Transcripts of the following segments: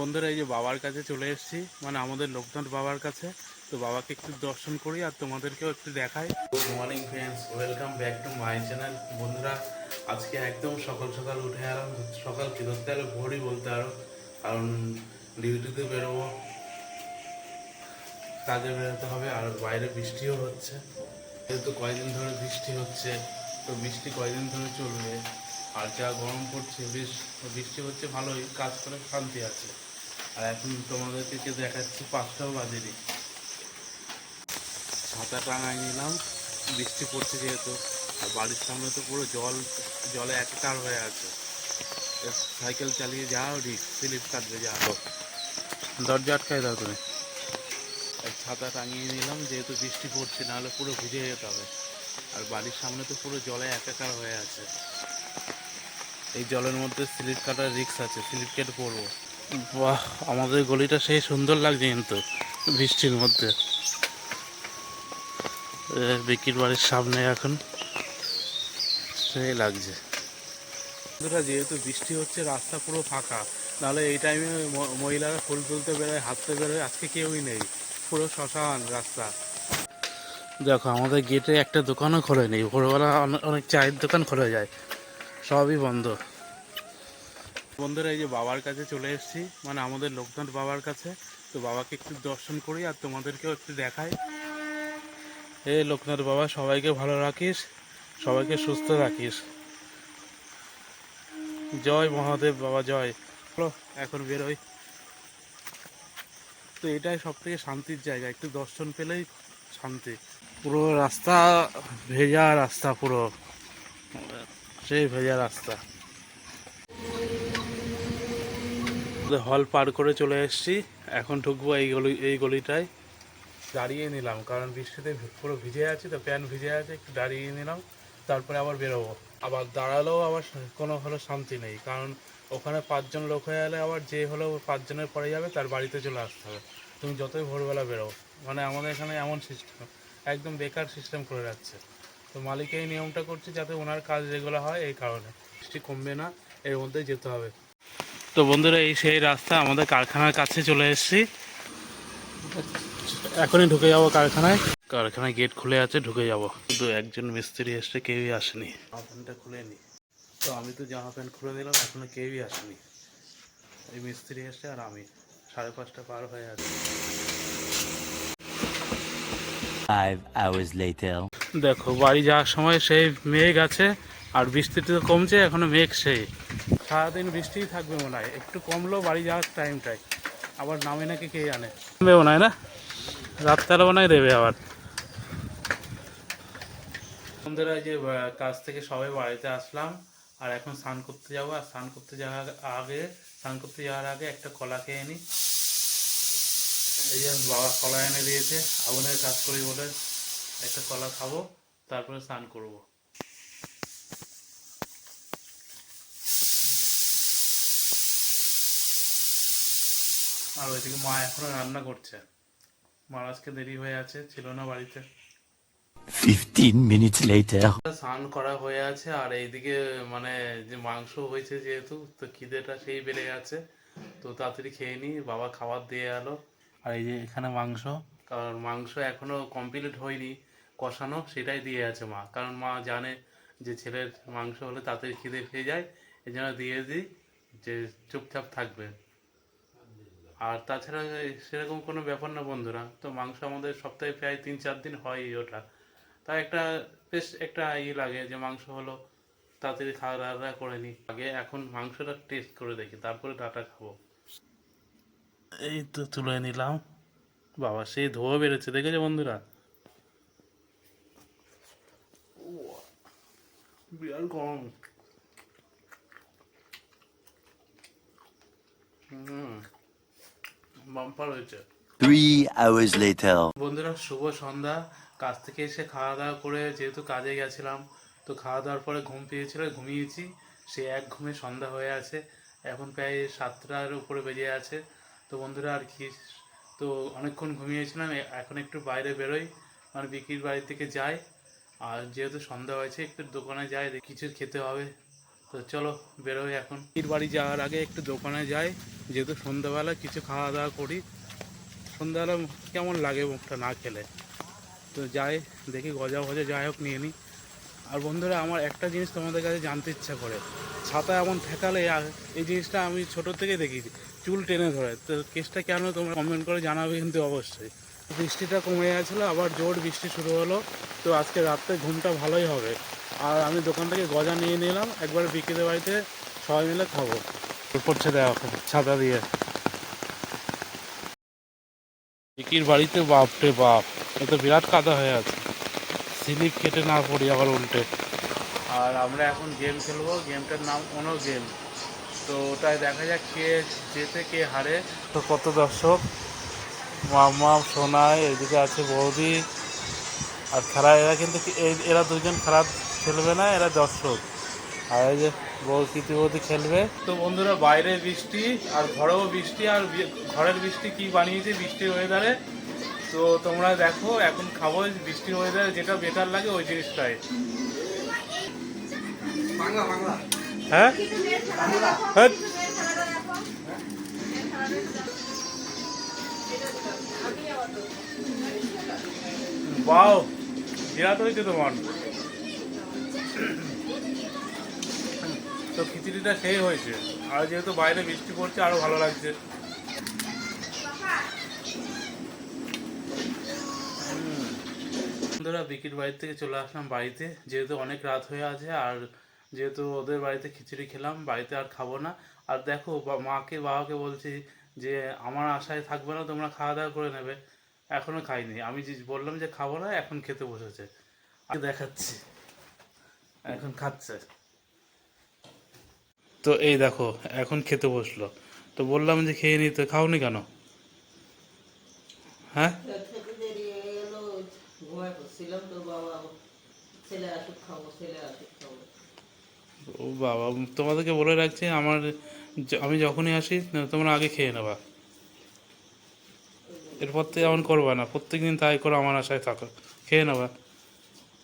বন্ধুরা, এই যে বাবার কাছে চলে এসেছি। মানে আমাদের লোকনাথ বাবার কাছে। তো বাবাকে একটু দর্শন করি আর তোমাদেরকেও একটু দেখাই। Good morning friends welcome back to my channel বন্ধুরা, আজকে একদম সকাল সকাল উঠে এলাম সকাল কি ধরতে আরও ভোরই বলতে আরও, কারণ ডিউটিতে বেরোবো, কাজে বেরোতে হবে, আর বাইরে বৃষ্টিও হচ্ছে। যেহেতু কয়দিন ধরে বৃষ্টি হচ্ছে, তো বৃষ্টি কয়দিন ধরে চলবে? আর যা গরম পড়ছে বেশ বৃষ্টি হচ্ছে ভালোই। কাজ করে শান্তি আছে। আর এখন তোমাদেরকে দেখাচ্ছি পাঁচটাও বাজেনি। ছাতা টাঙায় নিলাম। বৃষ্টি পড়ছে যেহেতু আর বাড়ির সামনে তো পুরো জল জলে একাকার হয়ে আছে। সাইকেল চালিয়ে যাও রিক্স স্লিপ কাটবে যাও। দরজা আটকায় দাও তুমি। আর ছাতা টাঙিয়ে নিলাম যেহেতু বৃষ্টি পড়ছে নাহলে পুরো ভিজে যেতে হবে। আর বাড়ির সামনে তো পুরো জলে একাকার হয়ে আছে। এই জলের মধ্যে স্লিপ কাটার রিক্স আছে স্লিপ কেটে পড়ব বাহ আমাদের গলিটা সেই সুন্দর লাগছে কিন্তু বৃষ্টির মধ্যে। এ, বিকির বাড়ির সামনে এখন সেই লাগছে। বন্ধুরা যেহেতু বৃষ্টি হচ্ছে রাস্তা পুরো ফাঁকা নাহলে এই টাইমে মহিলারা ফুল তুলতে বেরোয় হাঁটতে বেরোয় আজকে কেউই নেই পুরো শ্মশান রাস্তা। দেখো আমাদের গেটে একটা দোকানও খোলে নেই ভোরবেলা অনেক চায়ের দোকান খোলা যায় সবই বন্ধ। বন্ধুরা, এই যে বাবার কাছে চলে এসেছি মানে আমাদের লোকনাথ বাবার কাছে। তো বাবাকে একটু দর্শন করি আর তোমাদেরকেও একটু দেখাই। এ লোকনাথ বাবা, সবাইকে ভালো রাখিস, সবাইকে সুস্থ রাখিস। জয় মহাদেব বাবা, জয়। চলো, এখন বেরোই। তো এটাই সব থেকে শান্তির জায়গা, একটু দর্শন পেলেই শান্তি। পুরো রাস্তা ভেজা রাস্তা পুরো। সেই ভেজা রাস্তা। হল পার করে চলে এসেছি, এখন ঢুকবো এই গলি, এই গলিটায়। দাঁড়িয়ে নিলাম, কারণ বৃষ্টিতে পুরো ভিজে আছে তো প্যান্ট ভিজে আছে, একটু দাঁড়িয়ে নিলাম, তারপরে আবার বেরোবো। আবার দাঁড়ালেও আবার কোনো হলো শান্তি নেই, কারণ ওখানে পাঁচজন লোক হয়ে গেলে আবার যে হলো পাঁচজনের পরে যাবে, তার বাড়িতে চলে আসতে হবে। তুমি যতই ভোরবেলা বেরো মানে আমাদের এখানে এমন সিস্টেম একদম বেকার সিস্টেম করে রাখছে। তো মালিক এই নিয়মটা করছে যাতে ওনার কাজ যেগুলো হয় এই কারণে। বৃষ্টি কমবে না, এর মধ্যেই যেতে হবে। তো বন্ধুরা, এই সেই রাস্তা আমাদের কারখানার কাছে চলে এসেছি। এখনই ঢুকে যাব কারখানায়। কারখানায় গেট খুলে আছে, ঢুকে যাব। শুধু একজন মিস্ত্রি এসছে, কেউই আসেনি। জামা প্যান্টটা খুলে নি। তো আমি তো জামা প্যান্ট খুলে নিলাম, এখনও কেউই আসেনি। এই মিস্ত্রি এসছে আর আমি। সাড়ে পাঁচটা পার হয়ে আছে। Five hours later. দেখো, বাড়ি যাওয়ার সময় সেই মেঘ আছে আর বৃষ্টিতে তো কমছে, এখনও মেঘ সেই। সারাদিন বৃষ্টিই থাকবে মনে হয়, একটু কমলো বাড়ি যাওয়ার টাইমটাই আবার নামে নাকি কে জানে? মনে হয় না? রাত্রেবেলা মনে হয় দেবে আবার। বন্ধুরা যে কাজ থেকে সবাই বাড়িতে আসলাম, আর এখন স্নান করতে যাব, আর স্নান করতে যাওয়ার আগে, স্নান করতে যাওয়ার আগে একটা কলা খেয়ে নিই এই যে বাবা কলা এনে দিয়েছে, আগুনের কাজ করি বলে। একটা কলা খাব তারপরে স্নান করব। আর ওইদিকে মা এখনও রান্না করছে। মা আজকে দেরি হয়ে আছে ছিল না বাড়িতে। Fifteen minutes later. স্নান করা হয়ে আছে আর এইদিকে মানে যে মাংস হয়েছে যেহেতু তো খিদেটা সেই বেড়ে গেছে। তো তাড়াতাড়ি খেয়ে নিই বাবা খাবার দিয়ে এলো। আর এই যে এখানে মাংস কারণ মাংস এখনও কমপ্লিট হয়নি। কষানো সেটাই দিয়ে আছে মা। কারণ মা জানে যে ছেলের মাংস হলে তাড়াতাড়ি খিদে পেয়ে যায় এই জন্য দিয়ে দিই যে চুপচাপ থাকবে। আর তাছাড়া সেরকম কোনো ব্যাপার না বন্ধুরা, তো মাংস আমাদের সপ্তাহে প্রায় তিন চার দিন হয় ওটা। তাই একটা বেশ একটা ইয়ে লাগে যে মাংস হলো তাড়াতাড়ি খাওয়া দাওয়া করে নিই। আগে এখন মাংসটা টেস্ট করে দেখি, তারপরে ডাটা খাব। এই তো তুলে নিলাম। বাবা, সেই ধোয়া বেরোচ্ছে, দেখেছ বন্ধুরা? বিরাট গরম হুম বাম্পার হয়েছে Three hours later. বন্ধুরা শুভ সন্ধ্যা। কাজ থেকে এসে খাওয়া দাওয়া করে যেহেতু কাজে গেছিলাম তো খাওয়া দাওয়ার পরে ঘুম পেয়েছিল ঘুমিয়েছি। সে এক ঘুমে সন্ধ্যা হয়ে আছে। এখন প্রায় সাতটার উপরে বেজে আছে। তো বন্ধুরা আর কি? তো অনেকক্ষণ ঘুমিয়েছিলাম এখন একটু বাইরে বেরোই। মানে বিক্রির বাড়ি থেকে যাই। আর যেহেতু সন্ধ্যা হয়েছে, একটু দোকানে যাই কিছু খেতে হবে। তো চলো, বেরোই এখন। বাড়ি যাওয়ার আগে একটু দোকানে যাই, যেহেতু সন্ধ্যাবেলা কিছু খাওয়া দাওয়া করি। সন্ধ্যাবেলা কেমন লাগে মুখটা না খেলে? তো যাই, দেখি গজা ভজা যাই হোক, নিয়ে নিই আর বন্ধুরা, আমার একটা জিনিস তোমাদের কাছে জানতে ইচ্ছা করে। ছাতা এমন ঠেকালে এই জিনিসটা আমি ছোট থেকে দেখি, চুল টেনে ধরে। তো কেসটা কেন তোমরা কমেন্ট করে জানাবে কিন্তু অবশ্যই। বৃষ্টিটা কমে গেছিল, আবার জোর বৃষ্টি শুরু হলো। তো আজকে রাত্রে ঘুমটা ভালোই হবে। আর আমি দোকান থেকে গজা নিয়ে নিলাম, একবার বিকেলের বাড়িতে সবাই মিলে খাব। পড়ছে দেওয়া ছাতা দিয়ে। বিকির বাড়িতে বাপরে বাপ, এ তো বিরাট কাদা হয়ে আছে। স্লিপ কেটে না পড়ি আবার উল্টে। আর আমরা এখন গেম খেলব, গেমটার নাম অনো গেম তো ওটাই দেখা যাক কে যেতে কে হারে। তো কত দর্শক? মামা সোনাই এদিকে আছে বৌদি আর খেলা এরা কিন্তু এই- এরা দুজন খারাপ খেলবে না এরা দর্শক। আর এই যে বউ কৃতি বৌদি খেলবে। তো বন্ধুরা বাইরে বৃষ্টি আর ঘরেও বৃষ্টি আর ঘরের বৃষ্টি কি বানিয়েছে? বৃষ্টির ওয়েদারে তো তোমরা দেখো এখন খাব বৃষ্টির ওয়েদারে যেটা বেটার লাগে ওই জিনিসটাই। হ্যাঁ? হ্যাঁ? বাও হয়েছে তোমার। তো খিচুড়িটা সেই হয়েছে। আর যেহেতু বাইরে বৃষ্টি পড়ছে, আরও ভালো লাগছে। বন্ধুরা, বিকির বাড়ি থেকে চলে আসলাম বাড়িতে। যেহেতু অনেক রাত হয়ে আছে, আর যেহেতু ওদের বাড়িতে খিচুড়ি খেলাম, বাড়িতে আর খাব না। আর দেখো মাকে, বাবাকে বলছি যে আমার আশায় থাকবে না তোমরা খাওয়া দাওয়া করে নেবে। এখনও খাইনি। আমি যে বললাম যে খাব না এখন খেতে বসেছে। দেখাচ্ছি। এখন খাচ্ছে। তো এই দেখো এখন খেতে বসল। তো বললাম যে খেয়ে নি তো খাওনি কেন? হ্যাঁ? ও বাবা তোমাদেরকে বলে রাখছি আমার আমি যখনই আসি তোমরা আগে খেয়ে নেবা। এরপর থেকে এমন করবা না, প্রত্যেকদিন তাই করো আমার আশায় থাকো, খেয়ে নেবা।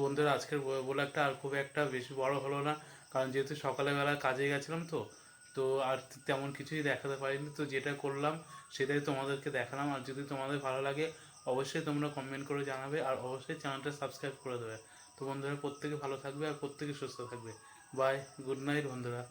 বন্ধুরা আজকের বলে একটা আর খুব একটা বেশি বড় হলো না, কারণ যেহেতু সকালে বেলা কাজে গেছিলাম তো তো আর তেমন কিছুই দেখাতে পারিনি, তো যেটা করলাম সেটাই তোমাদেরকে দেখালাম, আর যদি তোমাদের ভালো লাগে অবশ্যই তোমরা কমেন্ট করে জানাবে, আর অবশ্যই চ্যানেলটা সাবস্ক্রাইব করে দেবে। তো বন্ধুরা, প্রত্যেকে ভালো থাকবে আর প্রত্যেকে সুস্থ থাকবে। বাই গুড নাইট বন্ধুরা।